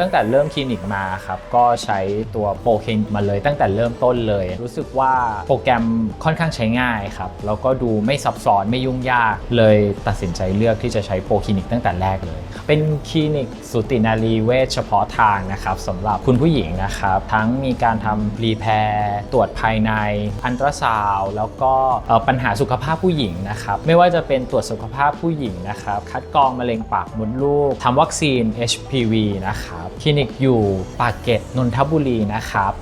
ตั้งแต่เริ่มคลินิกมาครับ ก็ใช้ตัวโปรเคนิกมาเลยตั้งแต่เริ่มต้นเลย รู้สึกว่าโปรแกรมค่อนข้างใช้ง่ายครับ แล้วก็ดูไม่ซับซ้อนไม่ยุ่งยาก เลยตัดสินใจเลือกที่จะใช้โปรคลินิกตั้งแต่แรกเลย เป็นคลินิกสูตินารีเวชเฉพาะทางนะครับสำหรับคุณผู้หญิงนะครับ ทั้งมีการทำรีแพร์ตรวจภายใน อันตราซาวแล้วก็ปัญหาสุขภาพผู้หญิงนะครับไม่ว่าจะเป็นตรวจสุขภาพผู้หญิงนะครับคัดกรองมะเร็งปากมดลูกทำวัคซีน HPV นะครับ คลินิกอยู่ปากเกร็ดนนทบุรีนะครับ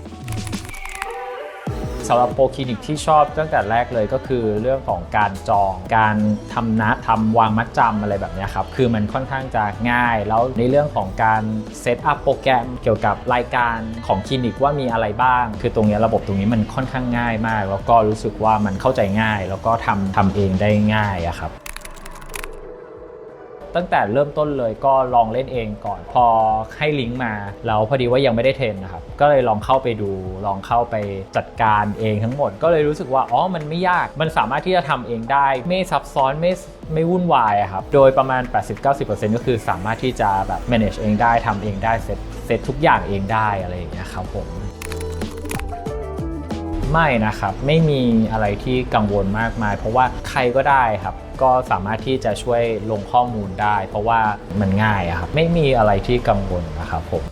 สำหรับโปรคลินิกที่ชอบตั้งแต่แรกเลยก็คือเรื่องของการจองการทำนัดทำวางมัดจำอะไรแบบนี้ครับคือมันค่อนข้างจะง่าย แล้วในเรื่องของการเซตอัพโปรแกรมเกี่ยวกับรายการของคลินิกว่ามีอะไรบ้าง คือตรงนี้ระบบตรงนี้มันค่อนข้างง่ายมาก แล้วก็รู้สึกว่ามันเข้าใจง่าย แล้วก็ทำทำเองได้ง่ายอะครับ ตั้งแต่เริ่มต้นเลยก็ลองเล่นเองก่อนพอให้ลิงก์มาแล้วพอดีว่ายังไม่ได้เทรนนะครับ ก็เลยลองเข้าไปดูลองเข้าไปจัดการเองทั้งหมด ก็เลยรู้สึกว่าอ๋อมันไม่ยากมันสามารถที่จะทำเองได้ ไม่ซับซ้อนไม่ไม่วุ่นวายครับโดยประมาณ 80-90%ก็คือสามารถที่จะแบบ manage เองได้ทำเองได้เซตเซตทุกอย่างเองได้อะไรอย่างเงี้ยครับผม ไม่นะครับ ไม่มีอะไรที่กังวลมากมาย เพราะว่าใครก็ได้ครับ ก็สามารถที่จะช่วยลงข้อมูลได้ เพราะว่ามันง่ายครับ ไม่มีอะไรที่กังวลนะครับผม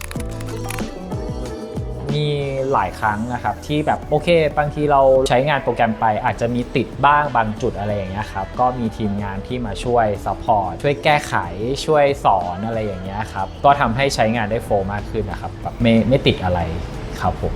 มีหลายครั้งนะครับที่แบบโอเค บางทีเราใช้งานโปรแกรมไป อาจจะมีติดบ้างบางจุดอะไรอย่างเงี้ยครับก็มีทีมงานที่มาช่วยซัพพอร์ตช่วยแก้ไขช่วยสอนอะไรอย่างเงี้ยครับก็ทำให้ใช้งานได้โฟล์มากขึ้นนะครับแบบไม่ไม่ติดอะไรครับผม